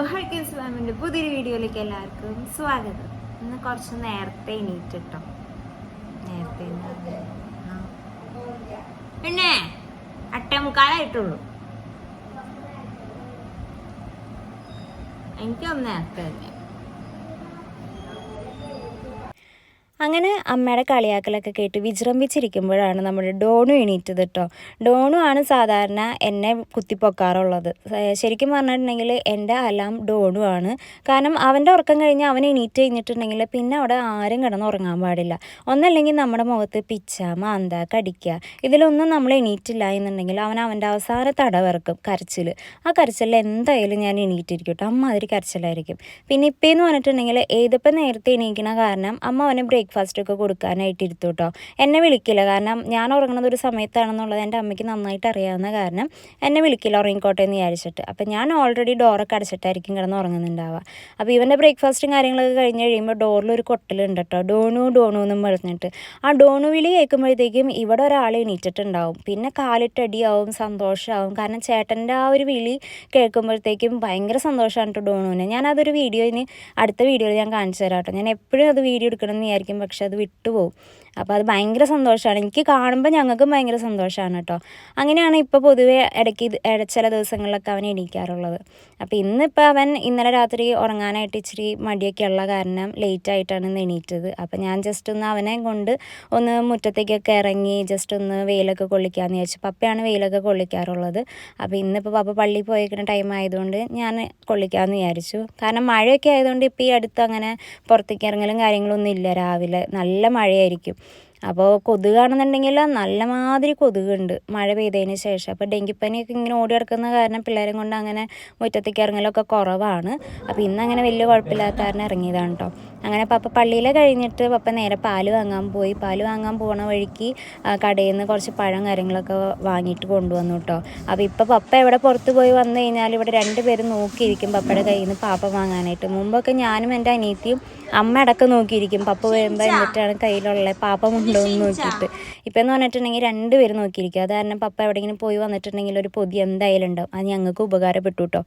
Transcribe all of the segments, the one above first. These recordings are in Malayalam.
ഹർക്കിൻസ് മാമിന്റെ പുതിയൊരു വീഡിയോയിലേക്ക് എല്ലാവർക്കും സ്വാഗതം. ഇന്ന് കുറച്ച് നേരത്തെ എണീറ്റിട്ടോ. നേരത്തെ എന്ന് പറഞ്ഞാ, ആ. പിന്നെ അട്ടേ മുക്കാലായിട്ടുള്ളൂ. എനിക്കൊന്ന് നേരത്തെ തന്നെ അങ്ങനെ അമ്മയുടെ കളിയാക്കലൊക്കെ കേട്ട് വിജൃംഭിച്ചിരിക്കുമ്പോഴാണ് നമ്മുടെ ഡോണു എണീറ്റത് കേട്ടോ ഡോണു ആണ് സാധാരണ എന്നെ കുത്തിപ്പൊക്കാറുള്ളത്. ശരിക്കും പറഞ്ഞിട്ടുണ്ടെങ്കിൽ എന്റെ അലാം ഡോണു ആണ്. കാരണം അവന്റെ ഉറക്കം കഴിഞ്ഞ് അവൻ എണീറ്റ് കഴിഞ്ഞിട്ടുണ്ടെങ്കിൽ പിന്നെ അവിടെ ആരും കിടന്ന് ഉറങ്ങാൻ പാടില്ല. ഒന്നല്ലെങ്കിൽ നമ്മുടെ മുഖത്ത് പിച്ച മാന്ത കടിക്കുക ഇതിലൊന്നും നമ്മൾ എണീറ്റില്ല എന്നുണ്ടെങ്കിൽ അവൻ അവന്റെ അവസാന തടവിറക്കും കരച്ചിൽ ആ കരച്ചിലിൽ എന്തായാലും ഞാൻ എണീറ്റിരിക്കും കേട്ടോ അമ്മ അതിൽ കരച്ചിലായിരിക്കും. പിന്നെ ഇപ്പേന്ന് പറഞ്ഞിട്ടുണ്ടെങ്കിൽ ഏതിപ്പം നേരത്തെ എണീക്കണ കാരണം അമ്മ അവന് ബ്രേക്ക്ഫാസ്റ്റ് ഒക്കെ കൊടുക്കാനായിട്ട് ഇരുത്തു കേട്ടോ എന്നെ വിളിക്കില്ല. കാരണം ഞാൻ ഉറങ്ങുന്നത് ഒരു സമയത്താണെന്നുള്ളത് എന്റെ അമ്മയ്ക്ക് നന്നായിട്ട് അറിയാവുന്ന കാരണം എന്നെ വിളിക്കില്ല ഉറങ്ങിക്കോട്ടെ എന്ന് വിചാരിച്ചിട്ട്. അപ്പം ഞാൻ ഓൾറെഡി ഡോറൊക്കെ അടച്ചിട്ടായിരിക്കും കിടന്ന് ഉറങ്ങുന്നുണ്ടാവുക. അപ്പോൾ ഇവന്റെ ബ്രേക്ക്ഫാസ്റ്റും കാര്യങ്ങളൊക്കെ കഴിഞ്ഞ് കഴിയുമ്പോൾ ഡോറിലൊരു കൊട്ടലുണ്ട് കേട്ടോ ഡോണു ഡോണു എന്നും പറഞ്ഞിട്ട്. ആ ഡോണു വിളി കേൾക്കുമ്പോഴത്തേക്കും ഇവിടെ ഒരാൾ എണീറ്റിട്ടുണ്ടാവും. പിന്നെ കാലിട്ടടിയാവും സന്തോഷമാവും കാരണം ചേട്ടന്റെ ആ ഒരു വിളി കേൾക്കുമ്പോഴത്തേക്കും ഭയങ്കര സന്തോഷമാണ് കേട്ടോ ഡോണുവിനെ. ഞാനതൊരു ഇനി അടുത്ത വീഡിയോയിൽ ഞാൻ കാണിച്ചു തരാം കേട്ടോ ഞാൻ എപ്പോഴും അത് വീഡിയോ എടുക്കണം എന്ന് വിചാരിക്കും പക്ഷെ അത് വിട്ടുപോകും. അപ്പോൾ അത് ഭയങ്കര സന്തോഷമാണ് എനിക്ക് കാണുമ്പോൾ ഞങ്ങൾക്കും ഭയങ്കര സന്തോഷമാണ് കേട്ടോ അങ്ങനെയാണ് ഇപ്പോൾ പൊതുവേ ഇടയ്ക്ക് ചില ദിവസങ്ങളിലൊക്കെ അവൻ എണീക്കാറുള്ളത്. അപ്പോൾ ഇന്നിപ്പോൾ അവൻ ഇന്നലെ രാത്രി ഉറങ്ങാനായിട്ട് ഇച്ചിരി മടിയൊക്കെ ഉള്ള കാരണം ലേറ്റ് ആയിട്ടാണ് ഇന്ന് എണീറ്റത്. അപ്പോൾ ഞാൻ ജസ്റ്റ് ഒന്ന് അവനെ കൊണ്ട് ഒന്ന് മുറ്റത്തേക്കൊക്കെ ഇറങ്ങി ജസ്റ്റ് ഒന്ന് വെയിലൊക്കെ കൊള്ളിക്കാമെന്ന് വിചാരിച്ചു. പപ്പയാണ് വെയിലൊക്കെ കൊള്ളിക്കാറുള്ളത്. അപ്പോൾ ഇന്നിപ്പോൾ പപ്പ പള്ളി പോയേക്കുന്ന ടൈം ആയതുകൊണ്ട് ഞാൻ കൊള്ളിക്കാമെന്ന് വിചാരിച്ചു. കാരണം മഴയൊക്കെ ആയതുകൊണ്ട് ഇപ്പോൾ ഈ അടുത്ത് അങ്ങനെ പുറത്തേക്ക് ഇറങ്ങലും കാര്യങ്ങളൊന്നും ഇല്ല രാവിലെ. നല്ല മഴയായിരിക്കും. അപ്പോൾ കൊതുകാണെന്നുണ്ടെങ്കിൽ നല്ല മാതിരി കൊതുകുണ്ട്. മഴ പെയ്തതിന് ശേഷം. അപ്പോൾ ഡെങ്കിപ്പനിയൊക്കെ ഇങ്ങനെ ഓടി കിടക്കുന്ന കാരണം പിള്ളേരും കൊണ്ട് അങ്ങനെ മുറ്റത്തേക്ക് ഇറങ്ങലൊക്കെ കുറവാണ്. അപ്പോൾ ഇന്നങ്ങനെ വലിയ കുഴപ്പമില്ലാത്ത കാരണം ഇറങ്ങിയതാണ് കേട്ടോ അങ്ങനെ പപ്പ പള്ളിയിലെ കഴിഞ്ഞിട്ട് പപ്പ നേരെ പാൽ വാങ്ങാൻ പോയി. പാൽ വാങ്ങാൻ പോണ വഴിക്ക് കടയിൽ നിന്ന് കുറച്ച് പഴം കാര്യങ്ങളൊക്കെ വാങ്ങിയിട്ട് കൊണ്ടുവന്നു കേട്ടോ അപ്പോൾ ഇപ്പോൾ പപ്പ എവിടെ പുറത്ത് പോയി വന്നു കഴിഞ്ഞാൽ ഇവിടെ രണ്ടുപേരും നോക്കിയിരിക്കും പപ്പയുടെ കയ്യിൽ നിന്ന് പാപ്പ വാങ്ങാനായിട്ട്. മുമ്പൊക്കെ ഞാനും എന്റെ അനിയത്തിയും അമ്മ അടക്കം നോക്കിയിരിക്കും പപ്പ വരുമ്പോൾ എന്നിട്ടാണ് കയ്യിലുള്ള പാപ്പ ഉണ്ടോ എന്ന് നോക്കിയിട്ട്. ഇപ്പം എന്ന് പറഞ്ഞിട്ടുണ്ടെങ്കിൽ രണ്ടുപേരും നോക്കിയിരിക്കും. അത് കാരണം പപ്പ എവിടെയെങ്കിലും പോയി വന്നിട്ടുണ്ടെങ്കിൽ ഒരു പൊതി എന്തായാലും ഉണ്ടാവും. അത് ഞങ്ങൾക്ക് ഉപകാരപ്പെട്ടു കേട്ടോ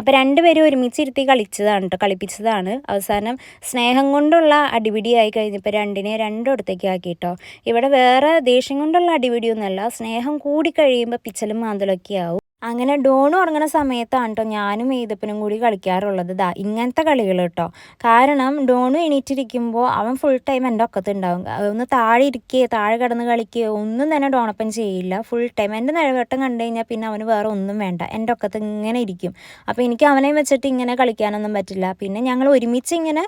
അപ്പോൾ രണ്ടുപേരും ഒരുമിച്ചിരുത്തി കളിച്ചതാണ് കേട്ടോ കളിപ്പിച്ചതാണ്. അവസാനം സ്നേഹം കൊണ്ടുള്ള അടിപിടിയായി കഴിഞ്ഞപ്പോൾ രണ്ടിനെ രണ്ടിടത്തേക്ക് ആക്കി കേട്ടോ ഇവിടെ വേറെ ദേഷ്യം കൊണ്ടുള്ള അടിപിടിയൊന്നുമല്ല സ്നേഹം കൂടി കഴിയുമ്പോൾ പിച്ചലും മാന്തലൊക്കെ ആവും. അങ്ങനെ ഡോണു ഉറങ്ങുന്ന സമയത്താണ് കേട്ടോ ഞാനും ഏതപ്പനും കൂടി കളിക്കാറുള്ളത്. ദാ ഇങ്ങനത്തെ കളികൾ കേട്ടോ കാരണം ഡോണു എണീറ്റിരിക്കുമ്പോൾ അവൻ ഫുൾ ടൈം എന്റെ ഒക്കത്തുണ്ടാവും. ഒന്ന് താഴെ ഇരിക്കുകയോ താഴെ കിടന്ന് കളിക്കുകയോ ഒന്നും തന്നെ ഡോണപ്പൻ ചെയ്യില്ല. ഫുൾ ടൈം എന്റെ നിഴവട്ടം കണ്ടു കഴിഞ്ഞാൽ പിന്നെ അവന് വേറെ ഒന്നും വേണ്ട. എന്റെ ഒക്കത്ത് ഇങ്ങനെ ഇരിക്കും. അപ്പോൾ എനിക്ക് അവനെ വെച്ചിട്ട് ഇങ്ങനെ കളിക്കാനൊന്നും പറ്റില്ല. പിന്നെ ഞങ്ങൾ ഒരുമിച്ച് ഇങ്ങനെ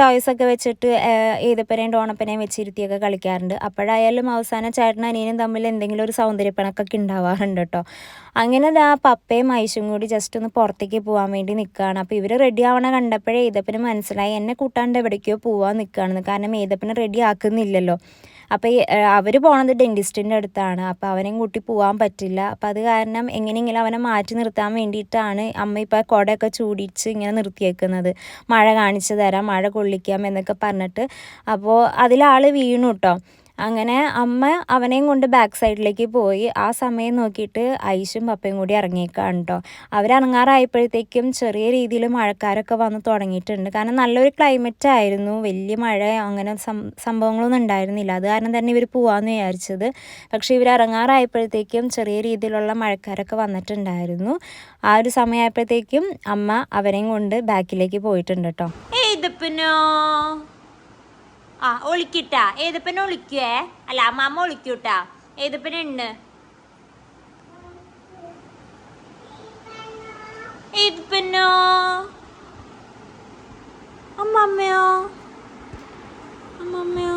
ടോയ്സ് ഒക്കെ വെച്ചിട്ട് ഏതപ്പനെയും ഡോണപ്പനെയും വെച്ചിരുത്തിയൊക്കെ കളിക്കാറുണ്ട്. അപ്പോഴായാലും അവസാനം ചേട്ടനും അനിയനും തമ്മിൽ എന്തെങ്കിലും ഒരു സൗന്ദര്യപ്പണക്കൊക്കെ ഉണ്ടാവാറുണ്ട് കേട്ടോ അങ്ങനെ ദാ പപ്പയും ഐശും കൂടി ജസ്റ്റ് ഒന്ന് പുറത്തേക്ക് പോകാൻ വേണ്ടി നിൽക്കുകയാണ് അപ്പോൾ ഇവർ റെഡി ആവണ കണ്ടപ്പോഴേ ഏതപ്പന് മനസ്സിലായി. എന്നെ കൂട്ടാണ്ട് എവിടേക്കോ പോവാൻ നിൽക്കുകയാണെന്ന് കാരണം ഏതപ്പനെ റെഡി ആക്കുന്നില്ലല്ലോ. അപ്പോൾ അവർ പോണത് ഡെന്റിസ്റ്റിന്റെ അടുത്താണ്. അപ്പോൾ അവനെയും കൂട്ടി പോകാൻ പറ്റില്ല. അപ്പോൾ അത് കാരണം എങ്ങനെയെങ്കിലും അവനെ മാറ്റി നിർത്താൻ വേണ്ടിയിട്ടാണ് അമ്മ ഇപ്പോൾ കുടയൊക്കെ ചൂടിച്ച് ഇങ്ങനെ നിർത്തിയേക്കുന്നത്. മഴ കാണിച്ചു തരാം മഴ കൊള്ളിക്കാം എന്നൊക്കെ പറഞ്ഞിട്ട്. അപ്പോൾ അതിലാൾ വീണു കേട്ടോ അങ്ങനെ അമ്മ അവനെയും കൊണ്ട് ബാക്ക് സൈഡിലേക്ക് പോയി. ആ സമയം നോക്കിയിട്ട് ഐശും പപ്പയും കൂടി ഇറങ്ങിയേക്കാണ് കേട്ടോ അവരിറങ്ങാറായപ്പോഴത്തേക്കും ചെറിയ രീതിയിൽ മഴക്കാരൊക്കെ വന്ന് തുടങ്ങിയിട്ടുണ്ട്. കാരണം നല്ലൊരു ക്ലൈമറ്റ് ആയിരുന്നു. വലിയ മഴ അങ്ങനെ സംഭവങ്ങളൊന്നും ഉണ്ടായിരുന്നില്ല. അത് കാരണം തന്നെ ഇവർ പോവാമെന്ന് വിചാരിച്ചത്. പക്ഷേ ഇവർ ഇറങ്ങാറായപ്പോഴത്തേക്കും ചെറിയ രീതിയിലുള്ള മഴക്കാരൊക്കെ വന്നിട്ടുണ്ടായിരുന്നു. ആ ഒരു സമയമായപ്പോഴത്തേക്കും അമ്മ അവരെയും കൊണ്ട് ബാക്കിലേക്ക് പോയിട്ടുണ്ട് കേട്ടോ ആ ഒളിക്കിട്ടാ. ഏതപ്പനെ ഒളിക്കുവേ? അല്ല അമ്മാമ്മ ഒളിക്കൂട്ടാ. ഏതപ്പന ഉണ്ട് ഏതപ്പനോ അമ്മമ്മയോ? അമ്മമ്മയോ?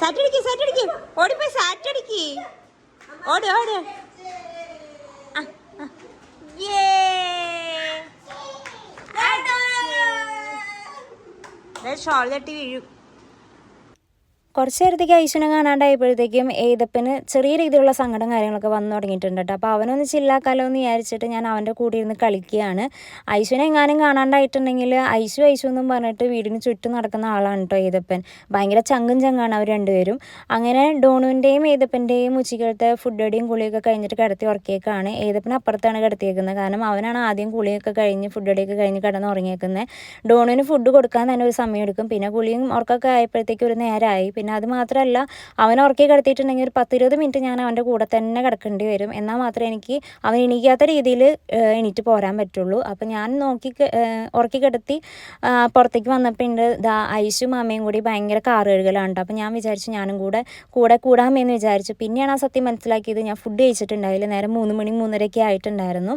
സാറ്റടിക്ക് സാറ്റടിക്ക്. ഓടിപ്പോയി സാറ്റടിക്ക്. ഓട് ഓട്. ഷോൾ തട്ടി വീഴും കുറച്ച് നേരത്തേക്ക് ഐശ്വനെ കാണാണ്ടായപ്പോഴത്തേക്കും ഏതപ്പന് ചെറിയ രീതിയിലുള്ള സങ്കടം കാര്യങ്ങളൊക്കെ വന്നു തുടങ്ങിയിട്ടുണ്ട് കേട്ടോ. അപ്പോൾ അവനൊന്ന് ചില്ലാക്കാലോ എന്ന് വിചാരിച്ചിട്ട് ഞാൻ അവന്റെ കൂടെ ഇരുന്ന് കളിക്കുകയാണ്. ഐശ്വനെ എങ്ങാനും കാണാണ്ടായിട്ടുണ്ടെങ്കിൽ ഐശു ഐശു എന്നും പറഞ്ഞിട്ട് വീടിന് ചുറ്റും നടക്കുന്ന ആളാണ് കേട്ടോ ഏതപ്പൻ. ഭയങ്കര ചങ്കും ചങ്ങാണ് അവർ രണ്ടുപേരും. അങ്ങനെ ഡോണുവിന്റെയും ഏതപ്പന്റെയും ഉച്ചയ്ക്കലത്തെ ഫുഡടിയും കുളിയൊക്കെ കഴിഞ്ഞിട്ട് കിടത്തി ഉറക്കിയേക്കാണ്. ഏതപ്പൻ അപ്പുറത്താണ് കിടത്തിയേക്കുന്നത്. കാരണം അവനാണ് ആദ്യം കുളിയൊക്കെ കഴിഞ്ഞ് ഫുഡടിയൊക്കെ കഴിഞ്ഞ് കിടന്ന് ഉറങ്ങിയേക്കുന്നത്. ഡോണുവിന് ഫുഡ് കൊടുക്കാൻ തന്നെ ഒരു സമയം എടുക്കും പിന്നെ കുളിയും ഉറക്കൊക്കെ ആയപ്പോഴത്തേക്ക് ഒരു നേരമായി പിന്നെ അത് മാത്രമല്ല അവൻ ഉറക്കി കിടത്തിയിട്ടുണ്ടെങ്കിൽ ഒരു പത്തിരുപത് മിനിറ്റ് ഞാൻ അവന്റെ കൂടെ തന്നെ കിടക്കേണ്ടി വരും. എന്നാൽ മാത്രമേ എനിക്ക് അവൻ എണീക്കാത്ത രീതിയിൽ എണീറ്റ് പോരാൻ പറ്റുള്ളൂ. അപ്പം ഞാൻ നോക്കി ഉറക്കി കിടത്തി പുറത്തേക്ക് വന്നപ്പോൾ ഉണ്ട് ദാ ഐശും അമ്മയും കൂടി ഭയങ്കര കാറ് കഴുകലാണ് അപ്പം ഞാൻ വിചാരിച്ചു ഞാനും കൂടെ കൂടെ കൂടാമെന്ന് വിചാരിച്ചു. പിന്നെയാണ് ആ സത്യം മനസ്സിലാക്കിയത്. ഞാൻ ഫുഡ് കഴിച്ചിട്ടുണ്ടായില്ല നേരെ മൂന്ന് മണി മൂന്നരയൊക്കെ ആയിട്ടുണ്ടായിരുന്നു.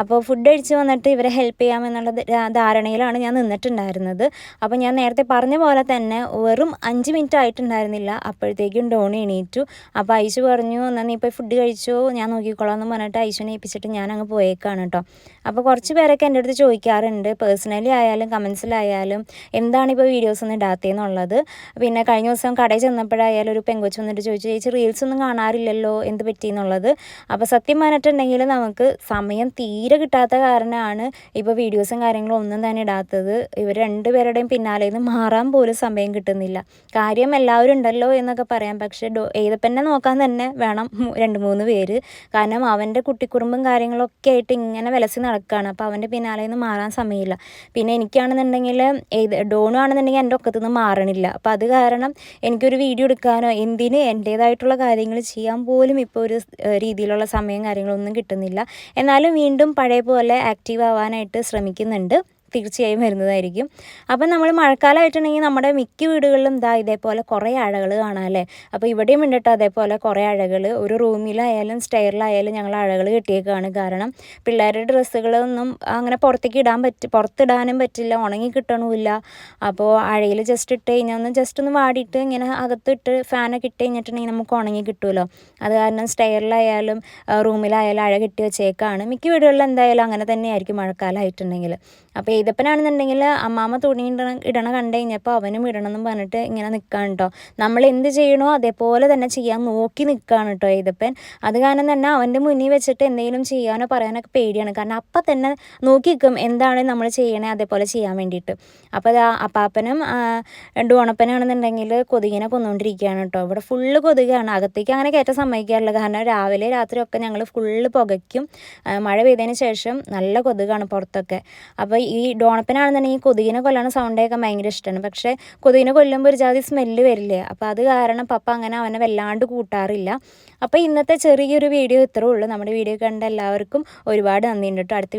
അപ്പോൾ ഫുഡ് കഴിച്ച് വന്നിട്ട് ഇവരെ ഹെൽപ്പ് ചെയ്യാമെന്നുള്ള ധാരണയിലാണ് ഞാൻ നിന്നിട്ടുണ്ടായിരുന്നത്. അപ്പോൾ ഞാൻ നേരത്തെ പറഞ്ഞ പോലെ തന്നെ വെറും അഞ്ച് മിനിറ്റ് ആയിട്ടുണ്ടായിരുന്നില്ല അപ്പോഴത്തേക്കും ഡോണി എണീറ്റു. അപ്പോൾ ഐശു പറഞ്ഞു എന്നാൽ നീ ഇപ്പോൾ ഫുഡ് കഴിച്ചോ? ഞാൻ നോക്കിക്കോളാം എന്ന് പറഞ്ഞിട്ട് ഐശുവിനെ ഏൽപ്പിച്ചിട്ട് ഞാൻ അങ്ങ് പോയേക്കാണ് കേട്ടോ അപ്പോൾ കുറച്ച് പേരൊക്കെ എന്റെ അടുത്ത് ചോദിക്കാറുണ്ട്. പേഴ്സണലി ആയാലും കമൻസിലായാലും എന്താണ് ഇപ്പോൾ വീഡിയോസ് ഒന്നും ഇടാത്തതെന്നുള്ളത് പിന്നെ കഴിഞ്ഞ ദിവസം കടയിൽ ചെന്നപ്പോഴായാലും ഒരു പെങ്കൊച്ച് വന്നിട്ട് ചോദിച്ചു ചേച്ചി റീൽസ് ഒന്നും കാണാറില്ലല്ലോ? എന്ത് പറ്റിയെന്നുള്ളത് അപ്പോൾ സത്യം പറഞ്ഞിട്ടുണ്ടെങ്കിൽ നമുക്ക് സമയം തീരെ കിട്ടാത്ത കാരണമാണ് ഇപ്പോൾ വീഡിയോസും കാര്യങ്ങളും ഒന്നും തന്നെ ഇടാത്തത്. ഇവർ രണ്ടുപേരുടെയും പിന്നാലെ നിന്ന് മാറാൻ പോലും സമയം കിട്ടുന്നില്ല. കാര്യം എല്ലാവരും ഉണ്ടല്ലോ എന്നൊക്കെ പറയാം. പക്ഷേ ഡോ ഏതപ്പന്നെ നോക്കാൻ തന്നെ വേണം രണ്ട് മൂന്ന് പേര്. കാരണം അവന്റെ കുട്ടിക്കുറുമ്പും കാര്യങ്ങളൊക്കെ ആയിട്ട് ഇങ്ങനെ വിലസി നടക്കുകയാണ് അപ്പോൾ അവന്റെ പിന്നാലെ നിന്ന് മാറാൻ സമയമില്ല. പിന്നെ എനിക്കാണെന്നുണ്ടെങ്കിൽ ഏത് ഡോണു ആണെന്നുണ്ടെങ്കിൽ എന്റെ ഒക്കത്തു നിന്ന് മാറണില്ല. അപ്പോൾ അത് കാരണം എനിക്കൊരു വീഡിയോ എടുക്കാനോ എന്തിന് എന്റേതായിട്ടുള്ള കാര്യങ്ങൾ ചെയ്യാൻ പോലും ഇപ്പോൾ ഒരു രീതിയിലുള്ള സമയം കാര്യങ്ങളൊന്നും കിട്ടുന്നില്ല. എന്നാലും വീണ്ടും പഴയ പോലെ ആക്റ്റീവ് ആവാനായിട്ട് ശ്രമിക്കുന്നുണ്ട്. തീർച്ചയായും വരുന്നതായിരിക്കും. അപ്പം നമ്മൾ മഴക്കാലമായിട്ടുണ്ടെങ്കിൽ നമ്മുടെ മിക്ക വീടുകളിലും ഇതാ ഇതേപോലെ കുറേ അഴകൾ കാണാം അല്ലേ? അപ്പോൾ ഇവിടെയും ഉണ്ട് അതേപോലെ കുറേ അഴകൾ. ഒരു റൂമിലായാലും സ്റ്റെയറിലായാലും ഞങ്ങൾ അഴകൾ കിട്ടിയേക്കാണ് കാരണം പിള്ളേരുടെ ഡ്രസ്സുകളൊന്നും അങ്ങനെ പുറത്തേക്ക് ഇടാൻ പറ്റി പുറത്തിടാനും പറ്റില്ല ഉണങ്ങി കിട്ടണമില്ല. അപ്പോൾ അഴയിൽ ജസ്റ്റ് ഇട്ട് കഴിഞ്ഞാൽ ഒന്ന് ജസ്റ്റ് ഒന്ന് വാടിയിട്ട് ഇങ്ങനെ അകത്തിട്ട് ഫാനൊക്കെ ഇട്ട് കഴിഞ്ഞിട്ടുണ്ടെങ്കിൽ നമുക്ക് ഉണങ്ങി കിട്ടുമല്ലോ. അത് കാരണം സ്റ്റെയറിലായാലും റൂമിലായാലും അഴ കെട്ടി വെച്ചേക്കാണ്. മിക്ക വീടുകളിൽ എന്തായാലും അങ്ങനെ തന്നെയായിരിക്കും മഴക്കാലമായിട്ടുണ്ടെങ്കിൽ. അപ്പോൾ ഇതപ്പനാണെന്നുണ്ടെങ്കിൽ അമ്മാമ്മ തുണി ഇടണ ഇടണ കണ്ടു കഴിഞ്ഞപ്പോൾ അവനും ഇടണം എന്ന് പറഞ്ഞിട്ട് ഇങ്ങനെ നിൽക്കുകയാണ് കേട്ടോ നമ്മൾ എന്ത് ചെയ്യണോ അതേപോലെ തന്നെ ചെയ്യാൻ നോക്കി നിൽക്കുകയാണ് കേട്ടോ ഇതപ്പൻ അത് കാരണം തന്നെ അവന്റെ മുന്നിൽ വെച്ചിട്ട് എന്തെങ്കിലും ചെയ്യാനോ പറയാനൊക്കെ പേടിയാണ്. കാരണം അപ്പം തന്നെ നോക്കി നിൽക്കും എന്താണ് നമ്മൾ ചെയ്യണേ അതേപോലെ ചെയ്യാൻ വേണ്ടിയിട്ട്. അപ്പോൾ അത് അപ്പാപ്പനും ഡോണപ്പനാണെന്നുണ്ടെങ്കിൽ കൊതുകിനെ കൊന്നുകൊണ്ടിരിക്കുകയാണ് കേട്ടോ ഇവിടെ ഫുള്ള് കൊതുകാണ്. അകത്തേക്ക് അങ്ങനെ കയറ്റാൻ സമ്മതിക്കാറില്ല. കാരണം രാവിലെ രാത്രിയൊക്കെ ഞങ്ങൾ ഫുള്ള് പുകയ്ക്കും. മഴ പെയ്തതിന് ശേഷം നല്ല കൊതുകാണ് പുറത്തൊക്കെ. അപ്പോൾ ഈ ഡോണപ്പനാണെന്നുണ്ടെങ്കിൽ കൊതുകിനെ കൊല്ലണ സൗണ്ട് കേൾക്കാൻ ഭയങ്കര ഇഷ്ടമാണ് പക്ഷേ കൊതുകിനെ കൊല്ലുമ്പോൾ ഒരു ജാതി സ്മെല്ല് വരില്ലേ? അപ്പോൾ അത് കാരണം പപ്പ അങ്ങനെ അവനെ വല്ലാണ്ട് കൂട്ടാറില്ല. അപ്പോൾ ഇന്നത്തെ ചെറിയൊരു വീഡിയോ ഇത്രേ ഉള്ളൂ. നമ്മുടെ വീഡിയോ കണ്ട എല്ലാവർക്കും ഒരുപാട് നന്ദിയുണ്ട് കേട്ടോ അടുത്ത